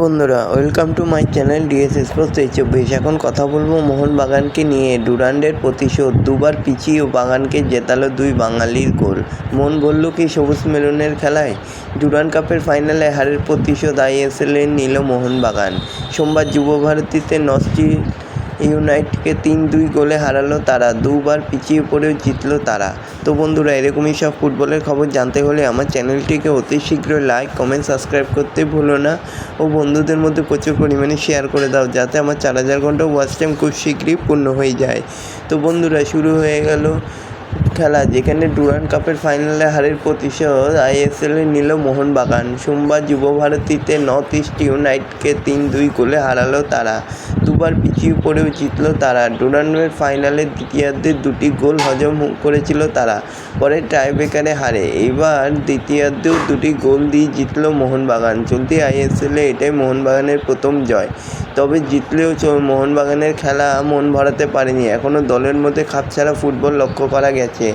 বন্ধুরা welcome to my channel DS sports এই চব্বিশ। এখন কথা বলব মোহনবাগানকে নিয়ে। ডুরান্ডের প্রতিশোধ, দুবার পিছিয়ে বাগানকে জেতালো দুই বাঙালির গোল। মন বলল কি সবুজ মেলনের খেলায়? ডুরান্ড কাপের ফাইনালে হারের প্রতিশোধ আইএসএলে নিল মোহনবাগান। সোমবার যুব ভারতীতে নস্টি ইউনাইটকে তিন দুই গোলে হারালো তারা, দুবার পিছিয়ে পড়েও জিতলো তারা। তো বন্ধুরা, এরকমই সব ফুটবলের খবর জানতে হলে আমার চ্যানেলটিকে অতি শীঘ্রই লাইক, কমেন্ট, সাবস্ক্রাইব করতে ভুলো না ও বন্ধুদের মধ্যে প্রচুর পরিমাণে শেয়ার করে দাও যাতে আমার চার হাজার ঘণ্টা ওয়াচ টাইম খুব শীঘ্রই পূর্ণ হয়ে যায়। তো বন্ধুরা, শুরু হয়ে গেল খেলা, যেখানে ডুরান কাপের ফাইনালে হারের প্রতিশোধ আইএসএলে নিল মোহনবাগান। সোমবার যুব ভারতীতে নর্থ ইস্ট ইউনাইটকে তিন দুই গোলে হারালো তারা। দুবার পিছিয়ে পড়েও জিতল তারা। ডুরান্ডের ফাইনালের দ্বিতীয়ার্ধে দুটি গোল হজম করেছিল তারা, পরে টাইব্রেকারে হারে। এবার দ্বিতীয়ার্ধেও দুটি গোল দিয়ে জিতল মোহনবাগান। চলতি আইএসএলে এটাই মোহনবাগানের প্রথম জয়। তবে জিতলেও মোহনবাগানের খেলা মন ভরাতে পারেনি। এখনও দলের মধ্যে খাপছাড়া ফুটবল লক্ষ্য করা গেছে।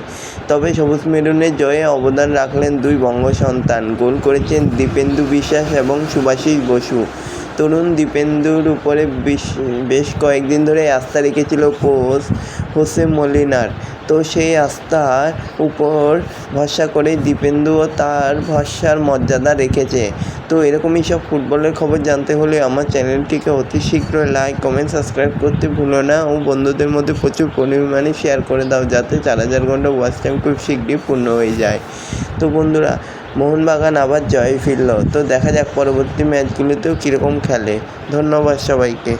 তবে সবুজ মেরুনের জয়ে অবদান রাখলেন দুই বঙ্গ সন্তান গোল করেছেন দীপেন্দু বিশ্বাস এবং সুভাষিস বসু। তরুণ দীপেন্দুর উপরে বিশ- বেশ কয়েকদিন ধরে আস্থা রেখেছিল কোচ হোসে মলিনার। তো সেই আস্থার উপর ভরসা করে দীপেন্দুও তার ভরসার মর্যাদা রেখেছে। তো এরকমই সব ফুটবলের খবর জানতে হলে আমার চ্যানেলটিকে অতি শীঘ্রই লাইক, কমেন্ট, সাবস্ক্রাইব করতে ভুলো না ও বন্ধুদের মধ্যে প্রচুর পরিমাণে শেয়ার করে দাও যাতে চার হাজার ঘণ্টা ওয়াচ টাইম খুব শীঘ্রই পূর্ণ হয়ে যায়। তো বন্ধুরা মোহনবাগান আবার জয় ফিরল। তো দেখা যাক পরবর্তী ম্যাচগুলোতেও কীরকম খেলে। ধন্যবাদ সবাইকে।